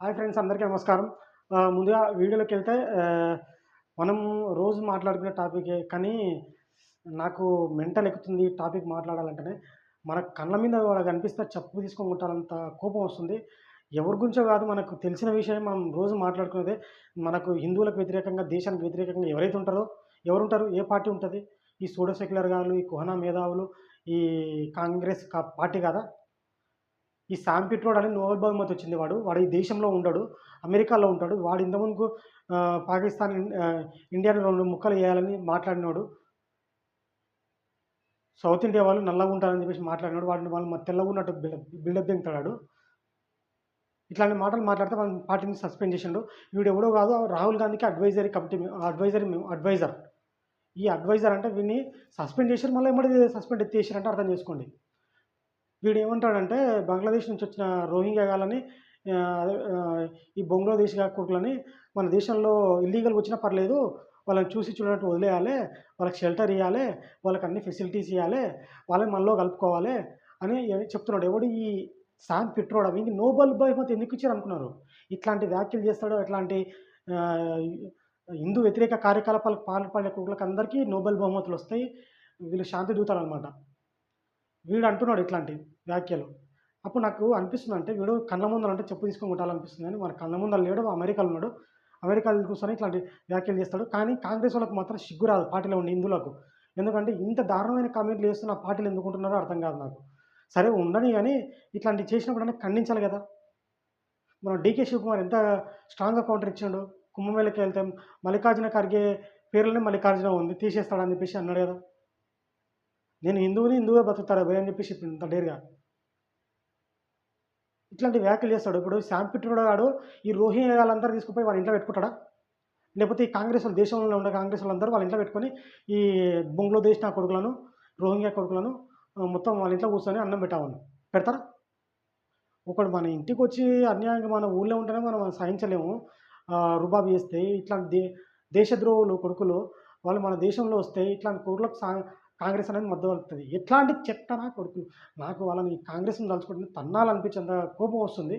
Hi friends అందరికీ నమస్కారం. ముందుగా వీడియోలోకి వెళ్తే మనం రోజు మాట్లాడుకునే టాపికే కానీ నాకు మెంటల్ ఎక్కుతుంది ఈ టాపిక్ మాట్లాడాలంటేనే. మన కళ్ళ మీద వాడు కనిపిస్తే చెప్పు తీసుకొని కొట్టాలంత కోపం వస్తుంది. ఎవరి గురించో కాదు మనకు తెలిసిన విషయం మనం రోజు మాట్లాడుకునేదే. మనకు హిందువులకు వ్యతిరేకంగా దేశానికి వ్యతిరేకంగా ఎవరైతే ఉంటారో ఎవరుంటారు ఏ పార్టీ ఉంటుంది? ఈ సోడో సెక్యులర్ గారు ఈ కుహనా మేధావులు ఈ కాంగ్రెస్ పార్టీ కదా? ఈ శామ్ పిట్రోడ్ అని నోబెల్ బహుమతి వచ్చింది వాడు. వాడు ఈ దేశంలో ఉండడు అమెరికాలో ఉంటాడు. వాడు ఇంతకుముందుకు పాకిస్తాన్ ఇండియాను ఇండియాని రెండు ముక్కలు వేయాలని మాట్లాడినాడు. సౌత్ ఇండియా వాళ్ళు నల్లగా ఉంటారని చెప్పేసి మాట్లాడినాడు. వాడిని వాళ్ళు మరి తెల్లగా ఉన్నట్టు బిల్డప్ దింగుతాడు ఇట్లాంటి మాటలు మాట్లాడితే మన పార్టీని సస్పెండ్ చేసిండు. వీడు ఎవడో కాదు రాహుల్ గాంధీకి అడ్వైజరీ కమిటీ అడ్వైజరీ అడ్వైజర్. ఈ అడ్వైజర్ అంటే వీడిని సస్పెండ్ చేశారు మళ్ళీ ఏమడి సస్పెండ్ ఎత్తేసారంటే అర్థం చేసుకోండి. వీడు ఏమంటాడంటే బంగ్లాదేశ్ నుంచి వచ్చిన రోహింగ్యా గాలని అదే, ఈ బంగ్లాదేశ్ కొడుకులని మన దేశంలో ఇల్లీగల్గా వచ్చినా పర్లేదు వాళ్ళని చూసి చూడనట్టు వదిలేయాలి వాళ్ళకి షెల్టర్ ఇవ్వాలి వాళ్ళకి అన్ని ఫెసిలిటీస్ ఇవ్వాలి వాళ్ళని మనలో కలుపుకోవాలి అని చెప్తున్నాడు. ఎవడు ఈ శామ్ పిట్రోడ్? అవి నోబెల్ బహుమతి ఎందుకు ఇచ్చారు అనుకున్నారు? ఇట్లాంటి వ్యాఖ్యలు చేస్తాడు ఇట్లాంటి హిందూ వ్యతిరేక కార్యకలాపాలకు పాల్పడే కుక్కలకు అందరికీ నోబెల్ బహుమతులు వస్తాయి వీళ్ళు శాంతి దూతారు అనమాట వీడు అంటున్నాడు ఇట్లాంటి వ్యాఖ్యలు. అప్పుడు నాకు అనిపిస్తుంది అంటే వీడు కళ్ళ ముందర అంటే చెప్పు తీసుకొని కొట్టాలనిపిస్తుంది కానీ మన కళ్ళ ముందర లేడు అమెరికాలో ఉన్నాడు. అమెరికాలో కూర్చొని ఇట్లాంటి వ్యాఖ్యలు చేస్తాడు. కానీ కాంగ్రెస్ వాళ్ళకి మాత్రం సిగ్గు రాదు పార్టీలో ఉండి హిందువులకు. ఎందుకంటే ఇంత దారుణమైన కామెంట్లు చేస్తున్న పార్టీలు ఎందుకుంటున్నారో అర్థం కాదు నాకు. సరే ఉండని కానీ ఇట్లాంటివి చేసినప్పుడు ఖండించాలి కదా. మనం డీకే శివకుమార్ ఎంత స్ట్రాంగ్గా కౌంటర్ ఇచ్చాడు? కుంభమేళకి వెళ్తే మల్లికార్జున ఖర్గే పేర్లోనే మల్లికార్జున ఉంది తీసేస్తాడని చెప్పేసి అన్నాడు కదా. నేను హిందువుని హిందువుగా బతుకుతారా భయ అని చెప్పేసి చెప్పిండు ఇంత డేర్గా. ఇట్లాంటి వ్యాఖ్యలు చేస్తాడు. ఇప్పుడు శామ్ గాడు ఈ రోహింగ్యా వాళ్ళందరూ తీసుకుపోయి వాళ్ళ ఇంట్లో పెట్టుకుంటాడా? లేకపోతే ఈ కాంగ్రెస్ వాళ్ళు దేశంలో ఉండే కాంగ్రెస్ వాళ్ళందరూ వాళ్ళ ఇంట్లో పెట్టుకొని ఈ బంగ్లాదేశ్ నా కొడుకులను రోహింగ్యా కొడుకులను మొత్తం వాళ్ళ ఇంట్లో కూర్చొని అన్నం పెట్టామని. పెడతారా? ఒకడు మన ఇంటికి వచ్చి అన్యాయంగా మన ఊళ్ళో ఉంటేనే మనం సహించలేము. రుబాబు చేస్తే ఇట్లాంటి దే దేశద్రోహులు కొడుకులు వాళ్ళు మన దేశంలో వస్తే ఇట్లాంటి కొడుకులకు సా కాంగ్రెస్ అనేది మద్దతు పడుతుంది ఎట్లాంటి చెట్టనా కొడుకు. నాకు వాళ్ళని కాంగ్రెస్ని తలుచుకుంటుంది తన్నాలనిపించేంత కోపం వస్తుంది.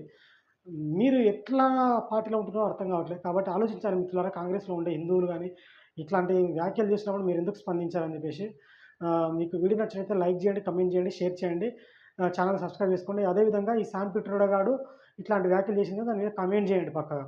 మీరు ఎట్లా పార్టీలో ఉంటున్నారో అర్థం కావట్లేదు. కాబట్టి ఆలోచించాలి మిత్రులారా కాంగ్రెస్లో ఉండే హిందువులు కానీ ఇట్లాంటి వ్యాఖ్యలు చేసినప్పుడు మీరు ఎందుకు స్పందించారని చెప్పేసి మీకు వీడియో నచ్చినైతే లైక్ చేయండి కమెంట్ చేయండి షేర్ చేయండి. ఛానల్ సబ్స్క్రైబ్ చేసుకోండి. అదేవిధంగా ఈ శామ్ పిట్రోడా గాడు ఇట్లాంటి వ్యాఖ్యలు చేసిందో దాని మీద కమెంట్ చేయండి పక్కగా.